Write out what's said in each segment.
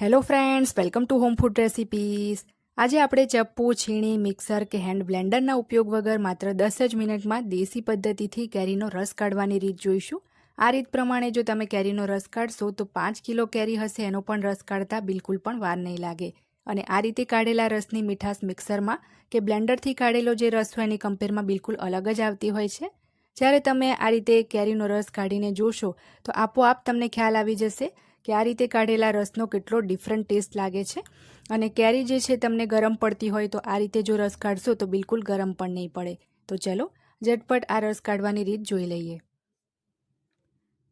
Hello friends welcome to home food recipes આજે આપણે ચપ્પુ, છીણી mixer કે હેન્ડ બ્લેન્ડરના ઉપયોગ વગર માત્ર દસ જ મિનિટમાં દેશી પદ્ધતિથી કેરીનો રસ કાઢવાની રીત જોઈશું. આ રીત પ્રમાણે જો તમે કેરીનો રસ કાઢશો, તો પાંચ કિલો કેરી હશે. એનો પણ રસ કાઢતા બિલકુલ પણ વાર નહીં લાગે. અને આ રીતે કાઢેલા રસની મીઠાશ મિક્સરમાં કે બ્લેન્ડરથી કાઢેલો જે રસ હોય, એની કમ્પેરમાં બિલકુલ અલગ જ આવતી હોય છે. જ્યારે તમે આ રીતે કેરીનો રસ કાઢીને જોશો, તો આપોઆપ તમને ખ્યાલ આવી જશે કે આ રીતે કાઢેલા રસનો કેટલો ડિફરન્ટ ટેસ્ટ લાગે છે? અને કેરી જે છે તમને ગરમ પડતી હોય તો આ રીતે જો રસ કાઢશો તો બિલકુલ ગરમ પણ નહીં પડે. તો ચલો, ઝટપટ આ રસ કાઢવાની રીત જોઈ લઈએ.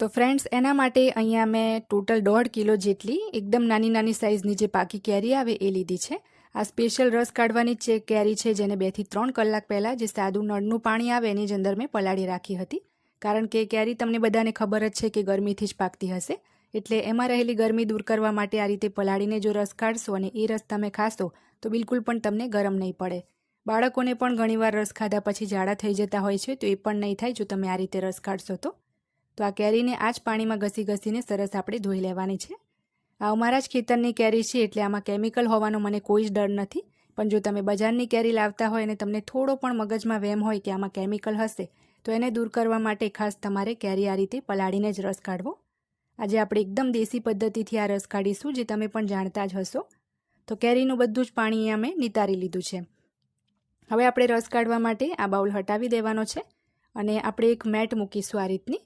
તો ફ્રેન્ડ્સ એના માટે અહીંયા મેં ટોટલ દોઢ કિલો જેટલી એકદમ નાની નાની સાઇઝની જે પાકી કેરી આવે એ લીધી છે. આ સ્પેશિયલ રસ કાઢવાની જે કેરી છે જેને બેથી ત્રણ કલાક પહેલાં જે સાદું નળનું પાણી આવે એની જ અંદર મેં પલાળી રાખી હતી. કારણ કે કેરી તમને બધાને ખબર જ છે કે ગરમીથી જ પાકતી હશે. એટલે એમાં રહેલી ગરમી દૂર કરવા માટે આ રીતે પલાળીને જો રસ કાઢશો અને એ રસ તમે ખાશો, તો બિલકુલ પણ તમને ગરમ નહીં પડે. બાળકોને પણ ઘણીવાર રસ ખાધા પછી ઝાડા થઈ જતા હોય છે, તો એ પણ નહીં થાય જો તમે આ રીતે રસ કાઢશો તો. તો આ કેરીને આ જ પાણીમાં ઘસી ઘસીને સરસ આપણે ધોઈ લેવાની છે. આ અમારા જ ખેતરની કેરી છે, એટલે આમાં કેમિકલ હોવાનો મને કોઈ જ ડર નથી. પણ જો તમે બજારની કેરી લાવતા હોય અને તમને થોડો પણ મગજમાં વેમ હોય કે આમાં કેમિકલ હશે, તો એને દૂર કરવા માટે ખાસ તમારે કેરી આ રીતે પલાળીને જ રસ કાઢવો. આજે આપણે એકદમ દેશી પદ્ધતિથી આ રસ કાઢીશું, જે તમે પણ જાણતા જ હશો. તો કેરીનું બધું જ પાણી અહીંયા મેં નિતારી લીધું છે. હવે આપણે રસ કાઢવા માટે આ બાઉલ હટાવી દેવાનો છે અને આપણે એક મેટ મૂકીશું આ રીતની,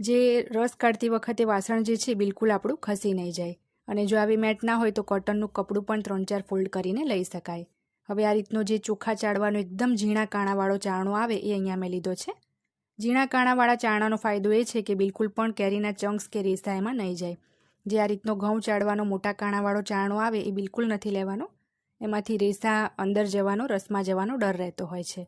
જે રસ કાઢતી વખતે વાસણ જે છે બિલકુલ આપણું ખસી નહીં જાય. અને જો આવી મેટ ના હોય તો કોટનનું કપડું પણ ત્રણ ચાર ફોલ્ડ કરીને લઈ શકાય. હવે આ રીતનો જે ચોખ્ખા ચાળવાનો એકદમ ઝીણા કાણાવાળો ચાણો આવે એ અહીંયા મેં લીધો છે. ઝીણા કાણાવાળા ચાણાનો ફાયદો એ છે કે બિલકુલ પણ કેરીના ચંક્સ કે રેસા એમાં નહીં જાય. જે આ રીતનો ઘઉં ચાળવાનો મોટા કાણાવાળો ચાણો આવે એ બિલકુલ નથી લેવાનો. એમાંથી રેસા અંદર જવાનો, રસમાં જવાનો ડર રહેતો હોય છે.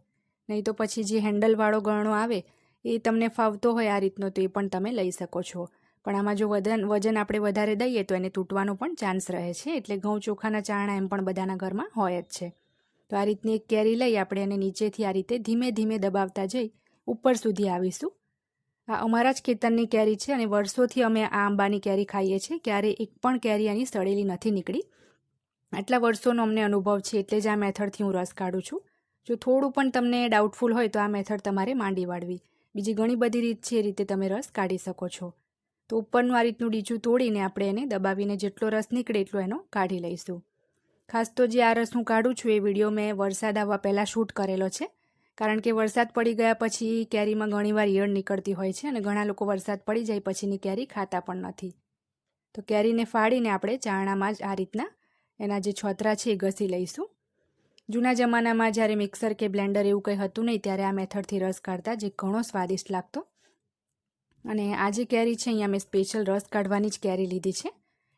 નહીં તો પછી જે હેન્ડલવાળો ગણો આવે એ તમને ફાવતો હોય આ રીતનો તો એ પણ તમે લઈ શકો છો. પણ આમાં જો વજન વજન આપણે વધારે દઈએ તો એને તૂટવાનો પણ ચાન્સ રહે છે. એટલે ઘઉં ચોખાના ચાણા એમ પણ બધાના ઘરમાં હોય જ છે. તો આ રીતની એક કેરી લઈ આપણે એને નીચેથી આ રીતે ધીમે ધીમે દબાવતા જઈ ઉપર સુધી આવીશું. આ અમારા જ ખેતરની કેરી છે અને વર્ષોથી અમે આ આંબાની કેરી ખાઈએ છીએ. ક્યારે એક પણ કેરી એની સડેલી નથી નીકળી. આટલા વર્ષોનો અમને અનુભવ છે એટલે જ આ મેથડથી હું રસ કાઢું છું. જો થોડું પણ તમને ડાઉટફુલ હોય તો આ મેથડ તમારે માંડી વાળવી. બીજી ઘણી બધી રીત છે એ રીતે તમે રસ કાઢી શકો છો. તો ઉપરનું આ રીતનું ડીચું તોડીને આપણે એને દબાવીને જેટલો રસ નીકળે એટલો એનો કાઢી લઈશું. ખાસ તો જે આ રસ હું કાઢું છું એ વીડિયો મેં વરસાદ આવવા પહેલાં શૂટ કરેલો છે. કારણ કે વરસાદ પડી ગયા પછી કેરીમાં ઘણીવાર ઈયળ નીકળતી હોય છે અને ઘણા લોકો વરસાદ પડી જાય પછીની કેરી ખાતા પણ નથી. તો કેરીને ફાડીને આપણે ચાણામાં જ આ રીતના એના જે છોતરા છે એ ઘસી લઈશું. જૂના જમાનામાં જ્યારે મિક્સર કે બ્લેન્ડર એવું કંઈ હતું નહીં, ત્યારે આ મેથડથી રસ કાઢતા જે ઘણો સ્વાદિષ્ટ લાગતો. અને આ જે કેરી છે, અહીંયા મેં સ્પેશિયલ રસ કાઢવાની જ કેરી લીધી છે.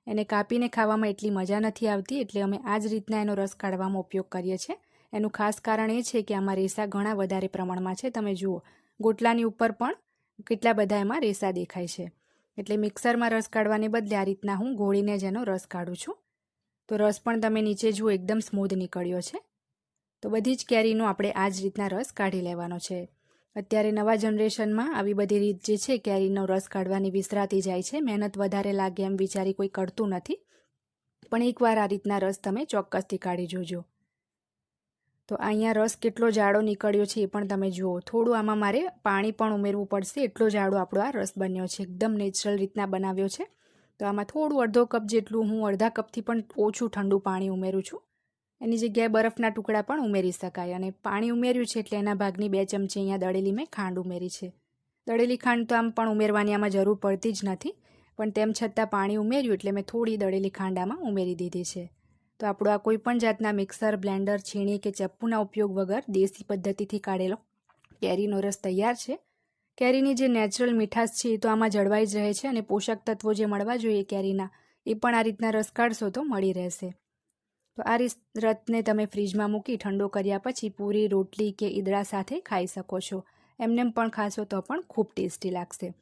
એને કાપીને ખાવામાં એટલી મજા નથી આવતી, એટલે અમે આ જ રીતના એનો રસ કાઢવામાં ઉપયોગ કરીએ છીએ. એનું ખાસ કારણ એ છે કે આમાં રેસા ઘણા વધારે પ્રમાણમાં છે. તમે જુઓ, ગોટલાની ઉપર પણ કેટલા બધા એમાં રેસા દેખાય છે. એટલે મિક્સરમાં રસ કાઢવાને બદલે આ રીતના હું ગોળીને જ એનો રસ કાઢું છું. તો રસ પણ તમે નીચે જુઓ, એકદમ સ્મૂધ નીકળ્યો છે. તો બધી જ કેરીનો આપણે આ જ રીતના રસ કાઢી લેવાનો છે. અત્યારે નવા જનરેશનમાં આવી બધી રીત જે છે, કેરીનો રસ કાઢવાની વિસરાતી જાય છે. મહેનત વધારે લાગે એમ વિચારી કોઈ કરતું નથી. પણ એકવાર આ રીતના રસ તમે ચોક્કસથી કાઢી જોજો. તો અહીંયા રસ કેટલો જાડો નીકળ્યો છે એ પણ તમે જુઓ. થોડું આમાં મારે પાણી પણ ઉમેરવું પડશે. એટલો જાડો આપણો આ રસ બન્યો છે. એકદમ નેચરલ રીતના બનાવ્યો છે. તો આમાં થોડું અડધો કપ જેટલું હું અડધા કપથી પણ ઓછું ઠંડુ પાણી ઉમેરું છું. એની જગ્યાએ બરફના ટુકડા પણ ઉમેરી શકાય. અને પાણી ઉમેર્યું છે એટલે એના ભાગની બે ચમચી અહીંયા દળેલી મેં ખાંડ ઉમેરી છે. દળેલી ખાંડ તો આમ પણ ઉમેરવાની આમાં જરૂર પડતી જ નથી. પણ તેમ છતાં પાણી ઉમેર્યું એટલે મેં થોડી દળેલી ખાંડ આમાં ઉમેરી દીધી છે. તો આપણો આ કોઈપણ જાતના મિક્સર, બ્લેન્ડર, છીણી કે ચપ્પુના ઉપયોગ વગર દેશી પદ્ધતિથી કાઢેલો કેરીનો રસ તૈયાર છે. કેરીની જે નેચરલ મીઠાશ છે એ તો આમાં જળવાઈ જ રહે છે અને પોષક તત્વો જે મળવા જોઈએ કેરીના, એ પણ આ રીતના રસ કાઢશો તો મળી રહેશે. તો આ રસને તમે ફ્રીજમાં મૂકી ઠંડો કર્યા પછી પૂરી રોટલી કે ઈદડા સાથે ખાઈ શકો છો. એમને પણ ખાશો તો પણ ખૂબ ટેસ્ટી લાગશે.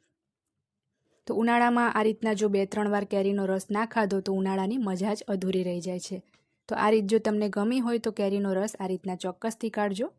તો ઉનાળામાં આ રીતના જો બે, ત્રણ વાર કેરીનો રસ ના ખાધો તો ઉનાળાની મજા જ અધૂરી રહી જાય છે. તો આ રીત જો તમને ગમી હોય તો કેરીનો રસ આ રીતના ચોક્કસથી કાઢજો.